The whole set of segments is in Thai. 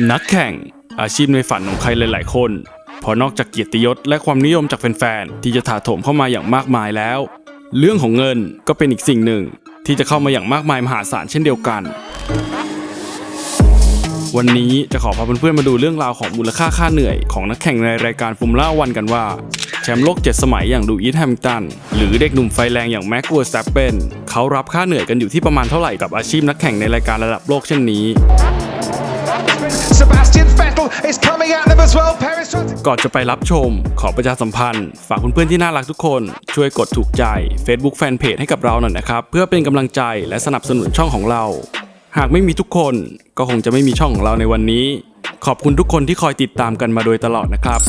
นักแข่ง อาชีพในฝันของใครหลาย ๆ คนพอนอกจากเกียรติยศและความนิยมจากแฟน ๆ ที่จะถาโถมเข้ามาอย่างมากมายแล้ว เรื่องของเงินก็เป็นอีกสิ่งหนึ่ง ที่จะเข้ามาอย่างมากมายมหาศาลเช่นเดียวกัน วันนี้จะขอพาเพื่อน ๆ มาดูเรื่องราวของมูลค่าค่าเหนื่อยของนักแข่งในรายการฟอร์มูล่าวันกันว่า แชมป์โลก 7 สมัยอย่างดูอีทแฮมิลตัน หรือเด็กหนุ่มไฟแรงอย่างแม็กกัวสแตปเปนเขารับค่าเหนื่อยกันอยู่ที่ประมาณเท่าไหร่กับอาชีพนักแข่งในรายการระดับโลกเช่นนี้ tackle is coming at them as well. Perez trying to ก่อนจะไปรับชม ขอประชาสัมพันธ์ ฝากเพื่อนๆที่น่ารักทุกคน ช่วยกดถูกใจ Facebook Fanpage ให้กับเราหน่อยนะครับ เพื่อเป็นกำลังใจและสนับสนุนช่องของเรา หากไม่มีทุกคนก็คงจะไม่มีช่องของเราในวันนี้ ขอบคุณทุกคนที่คอยติดตามกันมาโดยตลอดนะครับ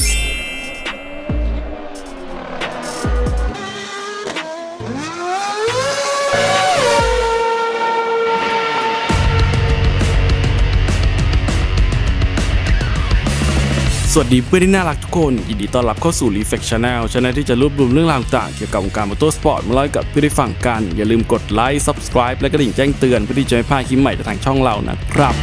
สวัสดีเพื่อนที่น่ารักทุกคนยินดีต้อนรับเข้าสู่ Reflect Channel ช anel ที่จะรวบรวมเรื่องราวต่างเกี่ยวกับวงการมอเตอร์สปอร์ตมาเล่าให้กับเพื่อนได้ฟังกัน อย่าลืมกดไลค์ Subscribe และกระดิ่งแจ้งเตือนเพื่อที่จะไม่พลาดคลิปใหม่จากทางช่องเรานะครับ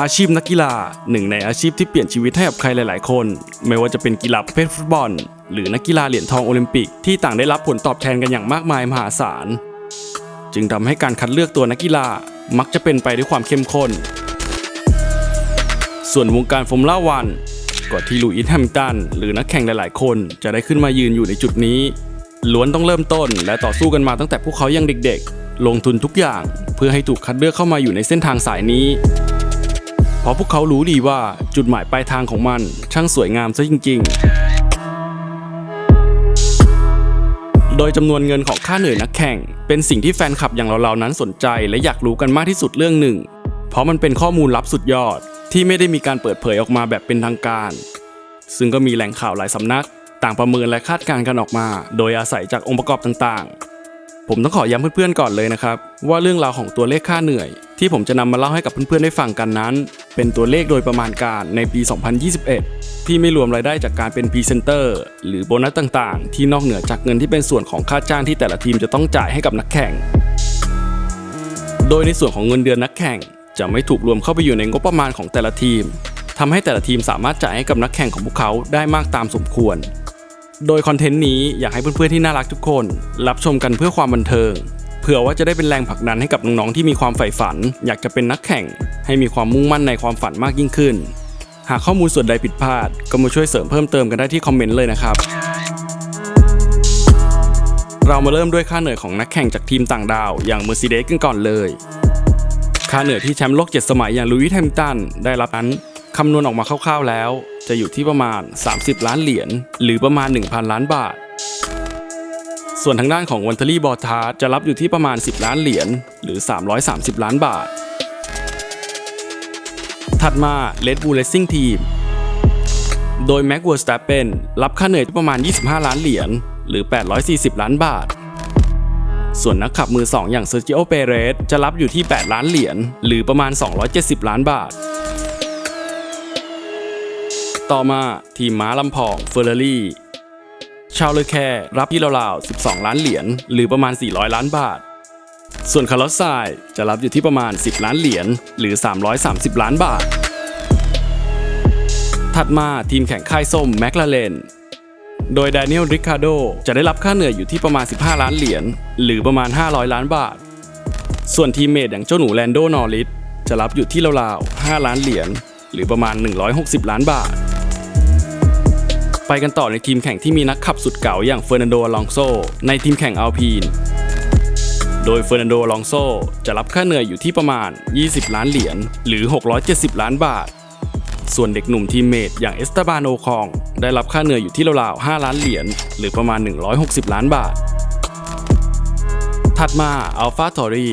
อาชีพนักกีฬาหนึ่งในอาชีพที่เปลี่ยนชีวิตให้กับใครหลาย ๆ คน ไม่ว่าจะเป็นกีฬาประเภทฟุตบอล หรือนักกีฬาเหรียญทองโอลิมปิกที่ต่างได้รับผลตอบแทนกันอย่างมากมายมหาศาล จึงทำให้การคัดเลือกตัวนักกีฬา มักจะเป็นไปด้วยความเข้มข้น ส่วนวงการฟอร์มูล่าวันก็ที่ลูอิสแฮมิลตันหรือนักแข่งหลาย ๆ คนจะได้ขึ้นมายืนอยู่ในจุดนี้ ล้วนต้องเริ่มต้นและต่อสู้กันมาตั้งแต่พวกเขายังเด็ก ๆ ลงทุนทุกอย่างเพื่อให้ถูกคัดเลือกเข้ามาอยู่ในเส้นทางสายนี้ เพราะพวกเขารู้ดีว่าจุดหมายปลายทางของมันช่างสวยงามซะจริง ๆ โดยจำนวนเงินของค่าเหนื่อยนักแข่ง เป็นสิ่งที่แฟนคลับอย่างเราๆนั้นสนใจ และอยากรู้กันมากที่สุดเรื่องหนึ่ง เพราะมันเป็นข้อมูลลับสุดยอด ที่ไม่ได้มีการเปิดเผยออกมาแบบเป็นทางการ ซึ่งก็มีแหล่งข่าวหลายสำนัก ต่างประเมินและคาดการณ์กันออกมา โดยอาศัยจากองค์ประกอบต่างๆ ผมต้องขอย้ำเพื่อนๆก่อนเลยนะครับ ว่าเรื่องราวของตัวเลขค่าเหนื่อย ที่ผมจะนำมาเล่าให้กับเพื่อนๆได้ฟังกันนั้น เป็นตัวเลขโดยประมาณการในปี 2021 ที่ไม่รวมรายได้จากการเป็นพรีเซนเตอร์ หรือโบนัสต่างๆ ที่นอกเหนือจากเงินที่เป็นส่วนของค่าจ้างที่แต่ละทีมจะต้องจ่ายให้กับนักแข่ง โดยในส่วนของเงินเดือนนักแข่ง จะไม่ถูกรวมเข้าไปอยู่ในงบประมาณของแต่ละทีมทำให้แต่ละทีมสามารถจ่ายให้กับนักแข่งของพวกเขาได้มากตามสมควร โดยคอนเทนต์นี้อยากให้เพื่อนๆที่น่ารักทุกคน รับชมกันเพื่อความบันเทิงเผื่อว่าจะได้เป็นแรงผลักดันให้กับน้องๆที่มีความใฝ่ฝัน อยากจะเป็นนักแข่ง ให้มีความมุ่งมั่นในความฝันมากยิ่งขึ้น หากข้อมูลส่วนใดผิดพลาด ก็มาช่วยเสริมเพิ่มเติมกันได้ที่คอมเมนต์เลยนะครับ เรามาเริ่มด้วยค่าเหนื่อยของนักแข่งจากทีมต่างดาว อย่าง Mercedes กันก่อนเลย ค่าเหนื่อยที่แชมป์โลก 7 สมัยอย่างลุยส์แฮมิลตันได้รับนั้นคำนวณออกมาคร่าวๆแล้ว จะอยู่ที่ประมาณ 30 ล้านเหรียญหรือประมาณ 1,000 ล้านบาท ส่วนทางด้านของวันเทอรี่บอทาจะรับอยู่ที่ประมาณ 10 ล้านเหรียญหรือ 330 ล้านบาท ถัดมา Red Bull Racing Team โดย Max Verstappen รับค่าเหนื่อยที่ประมาณ 25 ล้านเหรียญ หรือ 840 ล้านบาท ส่วนนักขับมือ 2 อย่างเซอร์จิโอ เปเรส จะรับอยู่ที่ 8 ล้านเหรียญ หรือประมาณ 270 ล้านบาท ต่อมาทีมม้าลำพองเฟอร์รารี่ ชาวเลอแคร์รับที่ราวๆ 12 ล้านเหรียญ หรือประมาณ 400 ล้านบาท ส่วนคาร์ลอสไซน์จะรับอยู่ที่ประมาณ 10 ล้านเหรียญหรือ 330 ล้านบาท ถัดมาทีมแข่งค่ายส้มแมคลาเรนโดย Daniel Ricciardo จะได้รับค่าเหนื่อยอยู่ที่ประมาณ 15 ล้านเหรียญหรือประมาณ 500 ล้านบาท ส่วนทีมเมทอย่างเจ้าหนูแลนโดนอริสจะรับอยู่ที่ราวๆ 5 ล้านเหรียญหรือประมาณ 160 ล้านบาท ไปกันต่อในทีมแข่งที่มีนักขับสุดเก่าอย่างเฟอร์นันโด ลองโซ ในทีมแข่งอัลพีน โดยเฟอร์นันโด อลองโซ จะรับค่าเหนื่อยอยู่ที่ประมาณ 20 ล้านเหรียญ หรือ 670 ล้านบาท ส่วนเด็กหนุ่มทีมเมทอย่างเอสตาบานโอคอง ได้รับค่าเหนื่อยอยู่ที่ราวๆ 5 ล้านเหรียญ หรือประมาณ 160 ล้านบาท ถัดมาอัลฟาทอรี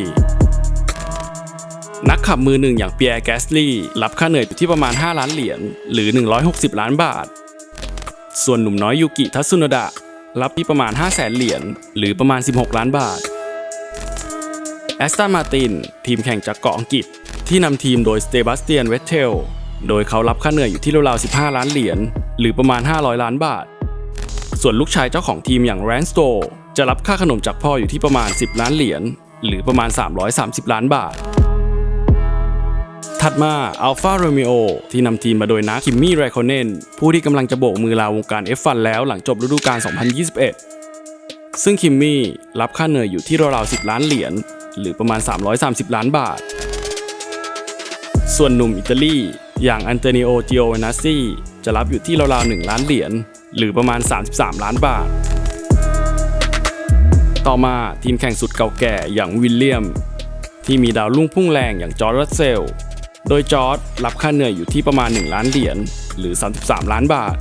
นักขับมือหนึ่งอย่างเปียร์แกสลีย์รับค่าเหนื่อยอยู่ที่ประมาณ 5 ล้านเหรียญ หรือ 160 ล้านบาท ส่วนหนุ่มน้อยยูกิทัตสึโนดะรับที่ประมาณ 5 0 0แสนเหรียญ หรือประมาณ 16 ล้านบาท แอสตันมาตินทีมแข่งจากเกาะอังกฤษ ที่นำทีมโดยสเตบาสเตียนเวทเทลโดยเขารับค่าเหนื่อยอยู่ที่ราวๆ 15 ล้านเหรียญ หรือประมาณ 500 ล้านบาท ส่วนลูกชายเจ้าของทีมอย่างแรนสโตจะรับค่าขนมจากพ่ออยู่ที่ประมาณ 10 ล้านเหรียญ หรือประมาณ 330 ล้านบาท ถัดมา Alfa Romeo ที่นำทีมมาโดยนักคิมมี่ไรคอนเนนผู้ที่กำลังจะโบกมือลาวงการ F1 แล้วหลังจบฤดูกาล 2021 ซึ่งคิมมี่รับค่าเหนื่อยอยู่ที่ราวๆ 10 ล้านเหรียญ หรือประมาณ 330 ล้านบาท ส่วนหนุ่มอิตาลี อย่างอันเตนิโอจิโอนาซีจะรับอยู่ที่ราวๆ1ล้านเหรียญหรือประมาณ 33 ล้านบาท ต่อมาทีมแข่งสุดเก่าแก่อย่างวิลเลียม ที่มีดาวรุ่งพุ่งแรงอย่างจอร์จรัสเซล โดยจอร์จรับค่าเหนื่อยอยู่ที่ประมาณ 1 ล้านเหรียญหรือ 33 ล้านบาท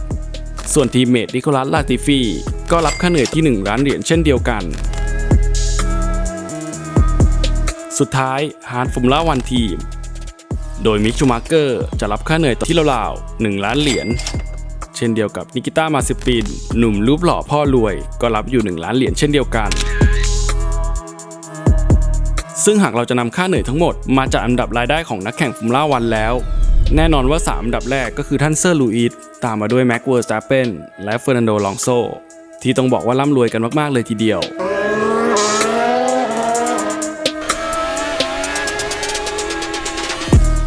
ส่วนทีมเมทนิโคลัสลาติฟีก็รับค่าเหนื่อยที่ 1 ล้านเหรียญเช่นเดียวกัน สุดท้ายฮาร์ดฟอร์มูล่าวันทีม โดยมิกชูมาเกอร์จะรับค่าเหนื่อยต่อที่ราวๆ1ล้านเหรียญ เช่นเดียวกับนิกิต้ามาซิปิน หนุ่มรูปหล่อพ่อรวย ก็รับอยู่ 1 ล้านเหรียญเช่นเดียวกัน ซึ่งหากเราจะนำค่าเหนื่อยทั้งหมดมาจากอันดับรายได้ของนักแข่งฟอร์มูล่าวันแล้ว แน่นอนว่า 3 อันดับแรกก็คือท่านเซอร์ลูอิสตามมาด้วยแม็กเวอร์สตาเปนและเฟอร์นันโดลองโซที่ต้องบอกว่าร่ำรวยกันมากๆเลยทีเดียว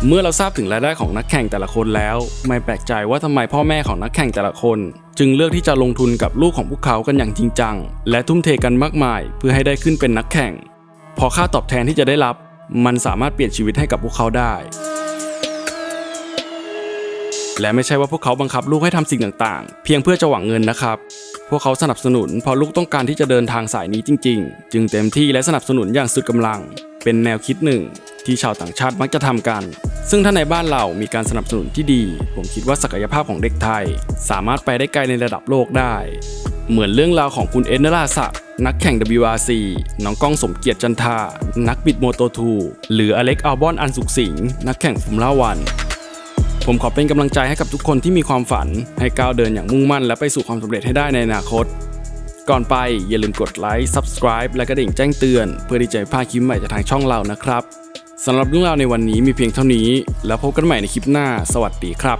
เมื่อเราทราบถึงรายได้ของนักแข่งแต่ละคนแล้ว ไม่แปลกใจว่าทำไมพ่อแม่ของนักแข่งแต่ละคน จึงเลือกที่จะลงทุนกับลูกของพวกเขากันอย่างจริงจัง และทุ่มเทกันมากมาย เพื่อให้ได้ขึ้นเป็นนักแข่ง พอค่าตอบแทนที่จะได้รับ มันสามารถเปลี่ยนชีวิตให้กับพวกเขาได้ และไม่ใช่ว่าพวกเขาบังคับลูกให้ทำสิ่งต่างๆ เพียงเพื่อจะหวังเงินนะครับ พวกเขาสนับสนุนพราะลูกต้องการที่จะเดินทางสายนี้จริง ๆ จึงเต็มที่และสนับสนุนอย่างสุดกำลัง เป็นแนวคิดหนึ่ง ที่ชาวต่างชาติมักจะทำกัน ซึ่งถ้าในบ้านเรามีการสนับสนุนที่ดี ผมคิดว่าศักยภาพของเด็กไทย สามารถไปได้ไกลในระดับโลกได้ เหมือนเรื่องราวของคุณเอ็นนราศักดิ์นักแข่ง WRC น้องก้องสมเกียรติจันทา นักบิดโมโต2หรืออเล็กอัลบอนอันสุขสิงห์นักแข่งฟอร์มูล่าวัน ผมขอเป็นกำลังใจให้กับทุกคนที่มีความฝัน ให้ก้าวเดินอย่างมุ่งมั่น และไปสู่ความสำเร็จให้ได้ในอนาคต ก่อนไปอย่าลืมกดไลค์ Subscribe และกระดิ่งแจ้งเตือน เพื่อที่จะไม่พลาดคลิปใหม่จากทางช่องเรานะครับ สำหรับเรื่องราวในวันนี้มีเพียงเท่านี้ แล้วพบกันใหม่ในคลิปหน้า สวัสดีครับ